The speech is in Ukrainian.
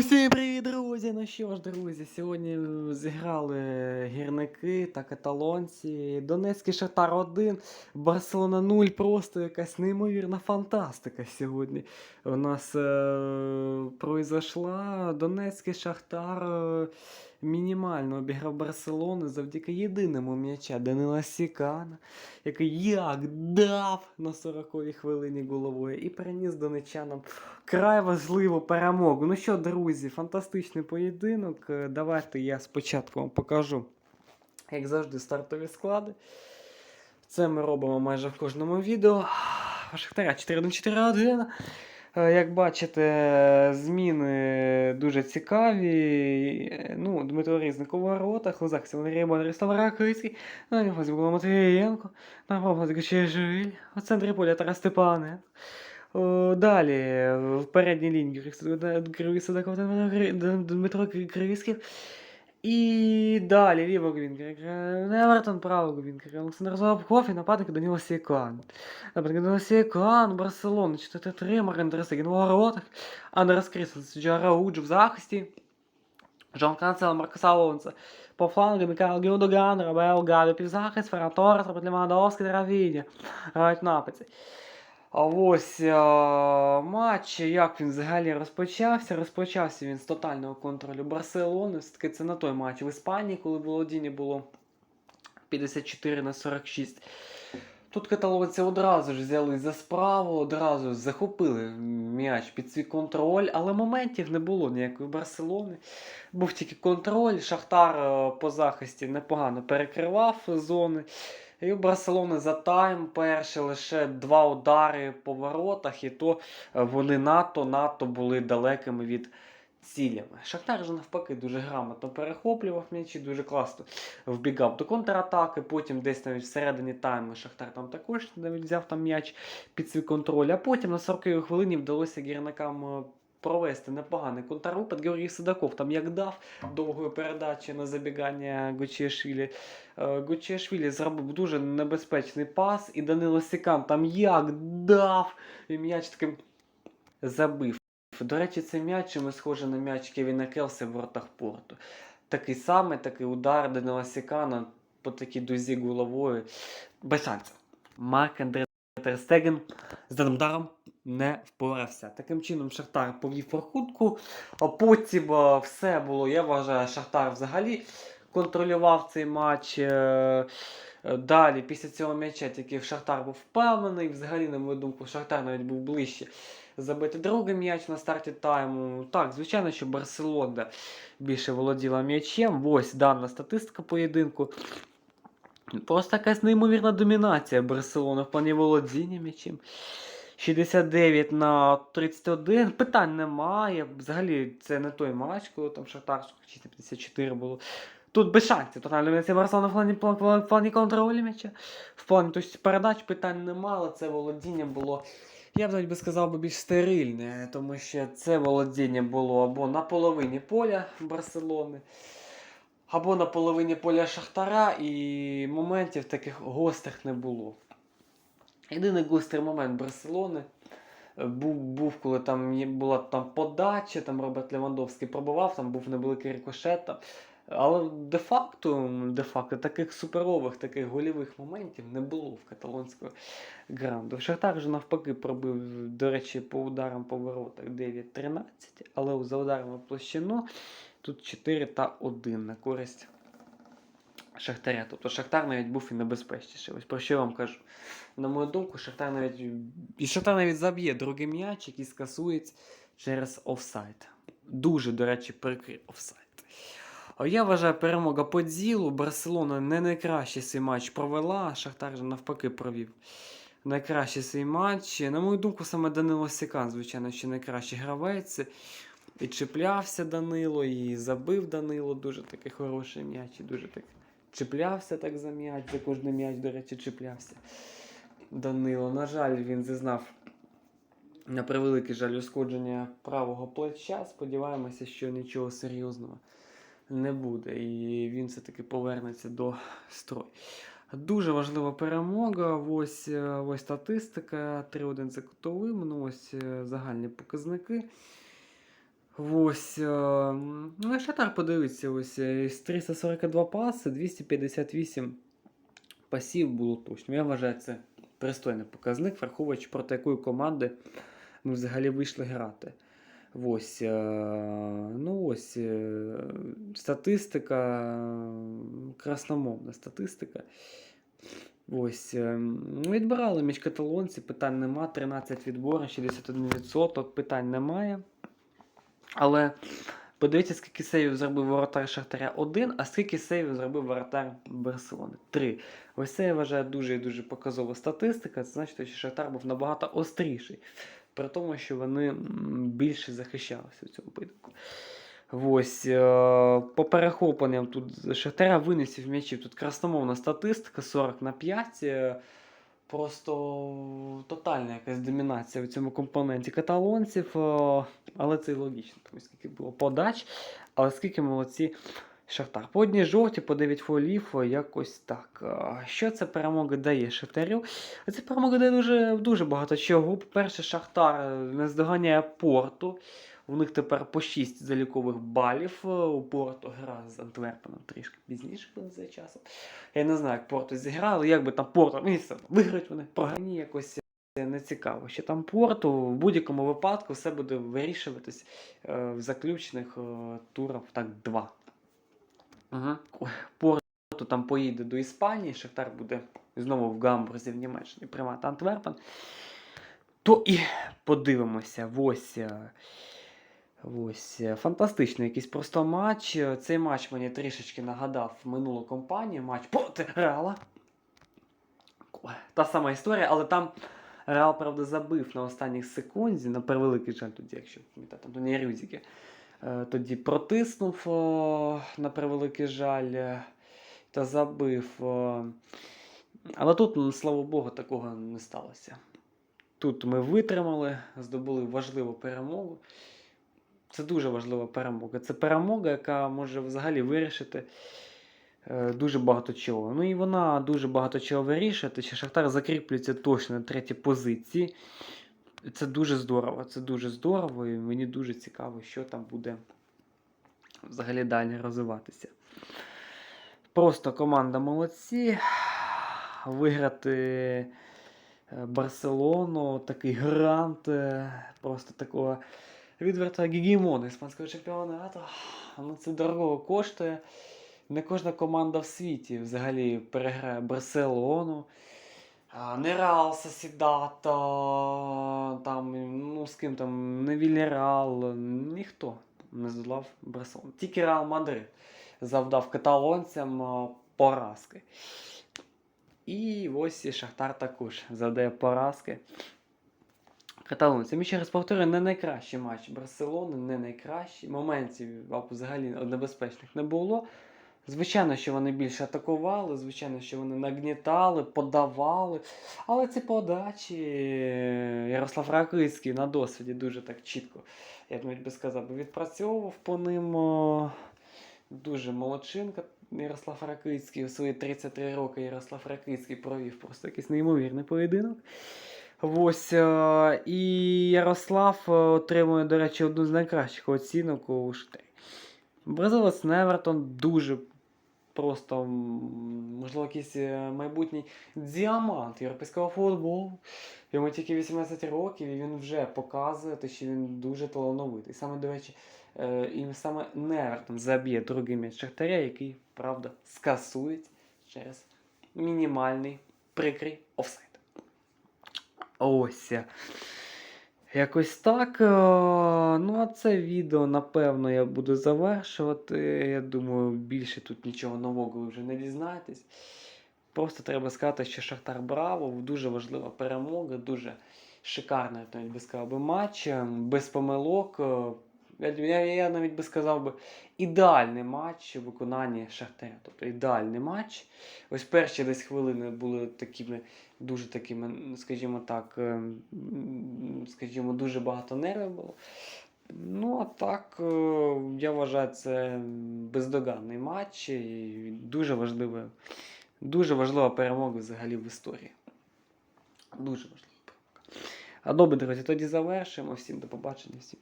Усім привіт, друзі! Ну що ж, друзі, сьогодні е, зіграли гірники та каталонці. Донецький Шахтар 1, Барселона 0. Просто якась неймовірна фантастика сьогодні. У нас е- произошла Донецький Шахтар е- мінімально обіграв Барселону завдяки єдиному м'яча Данила Сікана, який як дав на 40-й хвилині головою і приніс донечанам край важливу перемогу. Ну що, друзі, фантастичний поєдинок. Е, Давайте я спочатку вам покажу, як завжди, стартові склади. Це ми робимо майже в кожному відео. Шахтаря 4-1-4-1. Е, Як бачите, зміни дуже цікаві. Е, Ну, Дмитро Різник у воротах, у захисті Валерій Ракицький, на нього було Матвієнко, на помилку Чижиль, у центрі поля Тарас Степаненко. Далі в передній лінії Кривий Садаков Дмитро Криськів. І далі лівого Гвінкера, Невертон, правого Гвінкера, Олександр Золобков і нападник Даніло Сікан. Нападник Даніло Сікан, Барселона, 4-3, Марин Дресегін у воротах, Андрес Кріслес, Джараудж в захисті, Жон Канцел, Маркос Алонсо. По флангу Микаел Гюдоган, Робел Гаві півзахист, Ферран Торрес, Роберт Левандовський. Грають нападі. А ось а, матч, як він взагалі розпочався. Розпочався він з тотального контролю Барселони. Все-таки це на той матч в Іспанії, коли володіння було 54 на 46. Тут каталонці одразу ж взяли за справу, одразу захопили м'яч під свій контроль, але моментів не було ніякої Барселони. Був тільки контроль. Шахтар е, по захисті непогано перекривав зони. І у Барселони за тайм перші лише два удари по воротах, і то е, вони надто надто були далекими від цілями. Шахтар же навпаки дуже грамотно перехоплював м'ячі, дуже класно вбігав до контратаки. Потім десь навіть всередині тайму Шахтар там також навіть взяв там м'яч під свій контроль. А потім на 40-й хвилині вдалося гірникам е, провести непоганий контрвипад. Георгій Сидаков там як дав довгої передачі на забігання Гучішвілі. Гучішвілі зробив дуже небезпечний пас, і Данило Сікан там як дав, і м'яч таким забив. До речі, цей м'яч чимось схоже на м'яч Кевіна Келси в воротах порту. Такий самий такий удар Данила Сікана по такій дузі головою. Без шансів. Марк Андре Терстеген з даним ударом не впорався. Таким чином Шахтар повів рахунку, а потім все було. Я вважаю, Шахтар взагалі контролював цей матч. Е, е, Далі, після цього м'яча, тільки Шахтар був впевнений. Взагалі, на мою думку, Шахтар навіть був ближче забити другий м'яч на старті тайму. Так, звичайно, що Барселона більше володіла м'ячем. Ось дана статистика поєдинку. Просто якась неймовірна домінація Барселони в плані володіння м'ячем. 69 на 31. Питань немає. Взагалі, це не той матч, коли там Шахтар 54 було. Тут без шансів. Тотальна домінація Барселони в плані, в плані, плані контролю м'яча. В плані тобто, передач питань немає, але це володіння було. Я б навіть би сказав би більш стерильне, тому що це володіння було або на половині поля Барселони, або на половині поля Шахтара, і моментів таких гострих не було. Єдиний гострий момент Барселони був, був коли там була там подача, там Роберт Левандовський пробував, там був невеликий рикошет. Але де-факто, де-факто таких суперових, таких голівих моментів не було в каталонського гранду. Шахтар вже навпаки пробив, до речі, по ударам по воротах 9-13, але за ударами площину тут 4 та 1 на користь Шахтаря. Тобто Шахтар навіть був і небезпечніший. Ось про що я вам кажу. На мою думку, Шахтар навіть і Шахтар навіть заб'є другий м'яч, який скасується через офсайд. Дуже, до речі, прикрий офсайд. А Я вважаю, перемога по ділу. Барселона не найкращий свій матч провела, а Шахтар же навпаки провів. Найкращий свій матч. На мою думку, саме Данило Сікан, звичайно, ще найкращий гравець. І чіплявся Данило, і забив Данило дуже такий хороший м'яч, і дуже так чіплявся так за м'яч, за кожний м'яч, до речі, чіплявся. Данило. На жаль, він зазнав на превеликий жаль ушкодження правого плеча. Сподіваємося, що нічого серйозного не буде. І він все-таки повернеться до строю. Дуже важлива перемога. Ось, е, ось статистика. 3-1 за кутовим. Ну, ось е, загальні показники. Ось. е, Ну, і Шахтар подивиться, ось е, з 342 паси, 258 пасів було точно. Я вважаю, це пристойний показник, враховуючи проти якої команди ми взагалі вийшли грати. Ось, е, ну ось статистика, красномовна статистика. Ось, ну, відбирали між каталонці, питань нема. 13 відборів, 61%, питань немає. Але подивіться, скільки сейвів зробив воротар Шахтаря 1, а скільки сейвів зробив воротар Барселони 3. Ось це я вважаю дуже і дуже показова статистика. Це значить, що Шахтар був набагато остріший. При тому, що вони більше захищалися в цьому поєдинку. Ось, е, по перехопленням тут Шахтаря винесів м'ячів. Тут красномовна статистика 40 на 5. Просто тотальна якась домінація в цьому компоненті каталонців, е, але це і логічно, тому скільки було подач, але скільки молодці Шахтар. По одній жовті, по 9 фолів, е, якось так. Е, Що це перемога дає Шахтарю? Це перемога дає дуже, дуже багато чого. По-перше, Шахтар не здоганяє порту. У них тепер по 6 залікових балів. Е, У Порту гра з Антверпеном трішки пізніше буде за часом. Я не знаю, як Порту зіграли, як би там Порту, мені все виграють вони, програні якось е, не цікаво. Що там Порту, в будь-якому випадку все буде вирішуватись е, в заключних турах, так, два. Угу. Порту там поїде до Іспанії, Шахтар буде знову в Гамбурзі в Німеччині приймати Антверпен. То і подивимося. Ось. Ось е, фантастичний якийсь просто матч. Е, Цей матч мені трішечки нагадав минулу кампанію. Матч проти Реала. Та сама історія, але там Реал, правда, забив на останніх секунді, на превеликий жаль тоді, якщо пам'ятаєте, там не Рюзіки. Е, Тоді протиснув на превеликий жаль та забив. Але тут, слава Богу, такого не сталося. Тут ми витримали, здобули важливу перемогу. Це дуже важлива перемога. Це перемога, яка може взагалі вирішити е, дуже багато чого. Ну і вона дуже багато чого вирішити. Що Шахтар закріплюється точно на третій позиції. Це дуже здорово. Це дуже здорово, і мені дуже цікаво, що там буде взагалі далі розвиватися. Просто команда молодці. Виграти е, Барселону, такий грант, е, просто такого відверта гегемона іспанського чемпіонату. Ну, це дорого коштує. Не кожна команда в світі взагалі переграє Барселону. А, Не Реал Сосідата, там, ну з ким там, не Вільяреал, ніхто не здолав Барселону. Тільки Реал Мадрид завдав каталонцям поразки. І ось і Шахтар також завдає поразки. Каталонцям. І ще раз повторюю, не найкращий матч Барселони, не найкращий. Моментів або взагалі небезпечних не було. Звичайно, що вони більше атакували, звичайно, що вони нагнітали, подавали. Але ці подачі е, Ярослав Ракицький на досвіді дуже так чітко, я б навіть би сказав, відпрацьовував по ним. Дуже молодчинка Ярослав Ракицький. У свої 33 роки Ярослав Ракицький провів просто якийсь неймовірний поєдинок. Ось е, і Ярослав е, отримує, до речі, одну з найкращих оцінок у Штері. Бразилець Невертон дуже просто, можливо, якийсь е, майбутній діамант європейського футболу. Йому тільки 18 років, і він вже показує, що він дуже талановитий. Саме, до речі, і саме Невертон заб'є другий м'яч Шахтаря, який, правда, скасують через мінімальний прикрий офсайд. Ось. Якось так. е, Ну, а це відео, напевно, я буду завершувати. Я думаю, більше тут нічого нового ви вже не дізнаєтесь. Просто треба сказати, що Шахтар Браво дуже важлива перемога, дуже шикарний, навіть би сказав матч, е, без помилок. Я, я, навіть би сказав би, ідеальний матч у виконанні Шахтаря. Тобто ідеальний матч. Ось перші десь хвилини були такими дуже такими, скажімо так, е, скажімо, дуже багато нервів було. Ну, а так, е, я вважаю, це бездоганний матч і дуже важливе, дуже важлива перемога взагалі в історії. Дуже важлива перемога. А добре, друзі, тоді завершимо. Всім до побачення, всім.